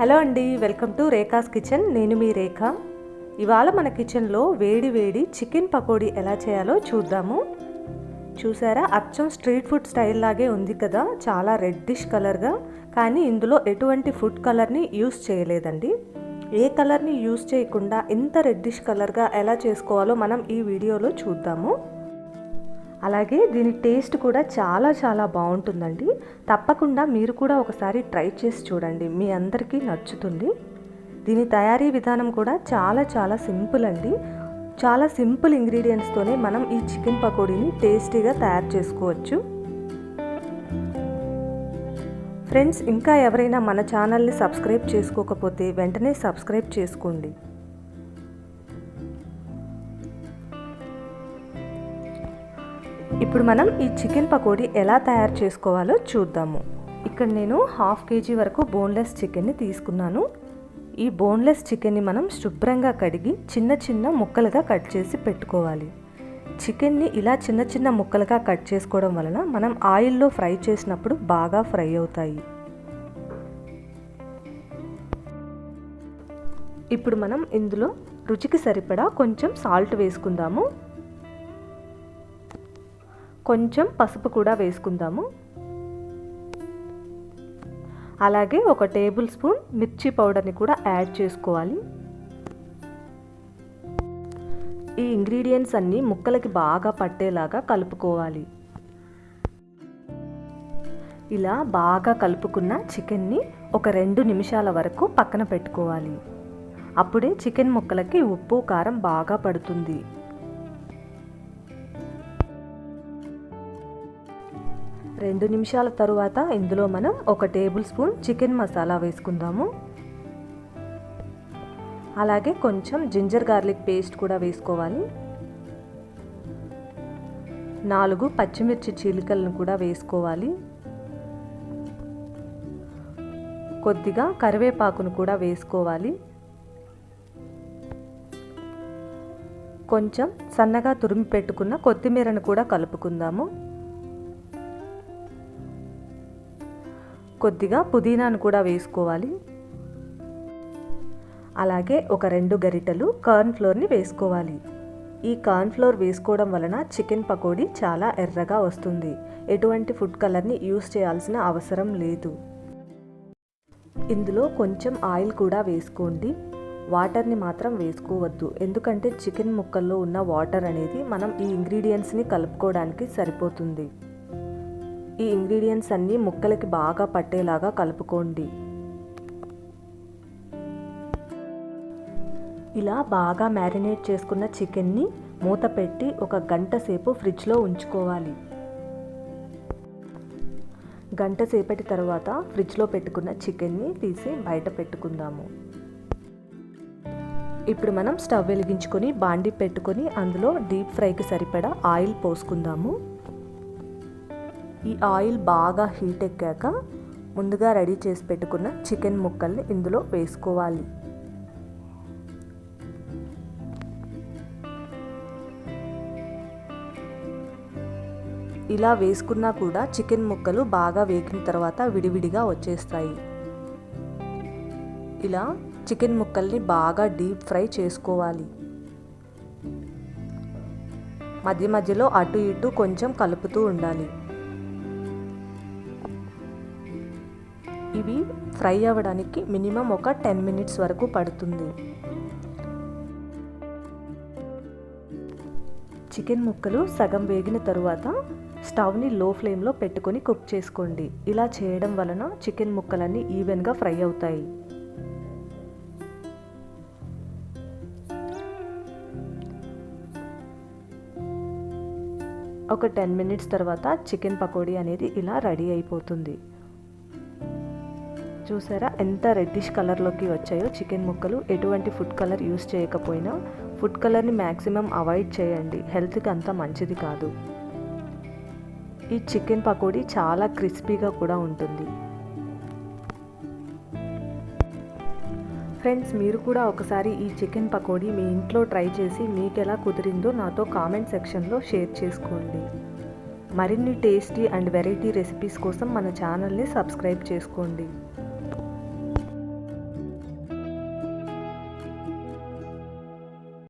Hello అండి welcome to Rekha's kitchen. నేను మీ రేఖ. ఇవాళ మన కిచెన్లో వేడి వేడి చికెన్ పకోడీ ఎలా చేయాలో చూద్దాము. చూసారా అచ్చం స్ట్రీట్ ఫుడ్ స్టైల్ లాగే ఉంది కదా చాలా రెడ్డిష్ కలర్గా కానీ ఇందులో ఎటువంటి ఫుడ్ కలర్ని యూస్ చేయలేదండి. ఏ కలర్ని యూస్ చేయకుండా ఇంత రెడ్డిష్ కలర్గా ఎలా చేసుకోవాలో మనం ఈ వీడియోలో చూద్దాము. అలాగే దీని టేస్ట్ కూడా చాలా చాలా బాగుంటుందండి. తప్పకుండా మీరు కూడా ఒకసారి ట్రై చేసి చూడండి. మీ అందరికీ నచ్చుతుంది. దీని తయారీ విధానం కూడా చాలా చాలా సింపుల్ అండి. చాలా సింపుల్ ఇంగ్రీడియంట్స్తోనే మనం ఈ చికెన్ పకోడీని టేస్టీగా తయారు చేసుకోవచ్చు. ఫ్రెండ్స్ ఇంకా ఎవరైనా మన ఛానల్ని సబ్స్క్రైబ్ చేసుకోకపోతే వెంటనే సబ్స్క్రైబ్ చేసుకోండి. ఇప్పుడు మనం ఈ చికెన్ పకోడీ ఎలా తయారు చేసుకోవాలో చూద్దాము. ఇక్కడ నేను హాఫ్ కేజీ వరకు బోన్లెస్ చికెన్ని తీసుకున్నాను. ఈ బోన్లెస్ చికెన్ని మనం శుభ్రంగా కడిగి చిన్న చిన్న ముక్కలుగా కట్ చేసి పెట్టుకోవాలి. చికెన్ని ఇలా చిన్న చిన్న ముక్కలుగా కట్ చేసుకోవడం వలన మనం ఆయిల్లో ఫ్రై చేసినప్పుడు బాగా ఫ్రై అవుతాయి. ఇప్పుడు మనం ఇందులో రుచికి సరిపడా కొంచెం సాల్ట్ వేసుకుందాము. కొంచెం పసుపు కూడా వేసుకుందాము. అలాగే ఒక టేబుల్ స్పూన్ మిర్చి పౌడర్ని కూడా యాడ్ చేసుకోవాలి. ఈ ఇంగ్రీడియంట్స్ అన్నీ ముక్కలకి బాగా పట్టేలాగా కలుపుకోవాలి. ఇలా బాగా కలుపుకున్న చికెన్ని ఒక రెండు నిమిషాల వరకు పక్కన పెట్టుకోవాలి. అప్పుడే చికెన్ ముక్కలకి ఉప్పు కారం బాగా పడుతుంది. రెండు నిమిషాల తరువాత ఇందులో మనం ఒక టేబుల్ స్పూన్ చికెన్ మసాలా వేసుకుందాము. అలాగే కొంచెం జింజర్ గార్లిక్ పేస్ట్ కూడా వేసుకోవాలి. నాలుగు పచ్చిమిర్చి చీలికలను కూడా వేసుకోవాలి. కొద్దిగా కరివేపాకును కూడా వేసుకోవాలి. కొంచెం సన్నగా తురిమి పెట్టుకున్న కొత్తిమీరను కూడా కలుపుకుందాము. కొద్దిగా పుదీనాను కూడా వేసుకోవాలి. అలాగే ఒక రెండు గరిటలు కార్న్ ఫ్లోర్ని వేసుకోవాలి. ఈ కార్న్ ఫ్లోర్ వేసుకోవడం వలన చికెన్ పకోడీ చాలా ఎర్రగా వస్తుంది. ఎటువంటి ఫుడ్ కలర్ని యూస్ చేయాల్సిన అవసరం లేదు. ఇందులో కొంచెం ఆయిల్ కూడా వేసుకోండి. వాటర్ని మాత్రం వేసుకోవద్దు. ఎందుకంటే చికెన్ ముక్కల్లో ఉన్న వాటర్ అనేది మనం ఈ ఇంగ్రీడియంట్స్ని కలుపుకోవడానికి సరిపోతుంది. ఈ ఇంగ్రీడియంట్స్ అన్నీ ముక్కలకి బాగా పట్టేలాగా కలుపుకోండి. ఇలా బాగా మ్యారినేట్ చేసుకున్న చికెన్ని మూత పెట్టి ఒక గంట సేపు ఫ్రిడ్జ్లో ఉంచుకోవాలి. గంట సేపటి తర్వాత ఫ్రిడ్జ్లో పెట్టుకున్న చికెన్ని తీసి బయట పెట్టుకుందాము. ఇప్పుడు మనం స్టవ్ వెలిగించుకొని బాండి పెట్టుకొని అందులో డీప్ ఫ్రైకి సరిపడా ఆయిల్ పోసుకుందాము. ఈ ఆయిల్ బాగా హీట్ ఎక్కాక ముందుగా రెడీ చేసి పెట్టుకున్న చికెన్ ముక్కల్ని ఇందులో వేసుకోవాలి. ఇలా వేసుకున్నా కూడా చికెన్ ముక్కలు బాగా వేగిన తర్వాత విడివిడిగా వచ్చేస్తాయి. ఇలా చికెన్ ముక్కల్ని బాగా డీప్ ఫ్రై చేసుకోవాలి. మధ్య మధ్యలో అటు ఇటు కొంచెం కలుపుతూ ఉండాలి. ఇవి ఫ్రై అవ్వడానికి మినిమం ఒక టెన్ మినిట్స్ వరకు పడుతుంది. చికెన్ ముక్కలు సగం వేగిన తరువాత స్టవ్ని లో ఫ్లేమ్లో పెట్టుకొని కుక్ చేసుకోండి. ఇలా చేయడం వలన చికెన్ ముక్కలన్నీ ఈవెన్గా ఫ్రై అవుతాయి. ఒక టెన్ మినిట్స్ తర్వాత చికెన్ పకోడీ అనేది ఇలా రెడీ అయిపోతుంది. చూసారా? ఎంత రెడ్డిష్ కలర్లోకి వచ్చాయో చికెన్ ముక్కలు. ఎటువంటి ఫుడ్ కలర్ యూస్ చేయకపోయినా ఫుడ్ కలర్ని మ్యాక్సిమం అవాయిడ్ చేయండి. హెల్త్కి అంత మంచిది కాదు. ఈ చికెన్ పకోడీ చాలా క్రిస్పీగా కూడా ఉంటుంది. ఫ్రెండ్స్ మీరు కూడా ఒకసారి ఈ చికెన్ పకోడీ మీ ఇంట్లో ట్రై చేసి మీకు ఎలా కుదిరిందో నాతో కామెంట్ సెక్షన్లో షేర్ చేసుకోండి. మరిన్ని టేస్టీ అండ్ వెరైటీ రెసిపీస్ కోసం మన ఛానల్ని సబ్స్క్రైబ్ చేసుకోండి.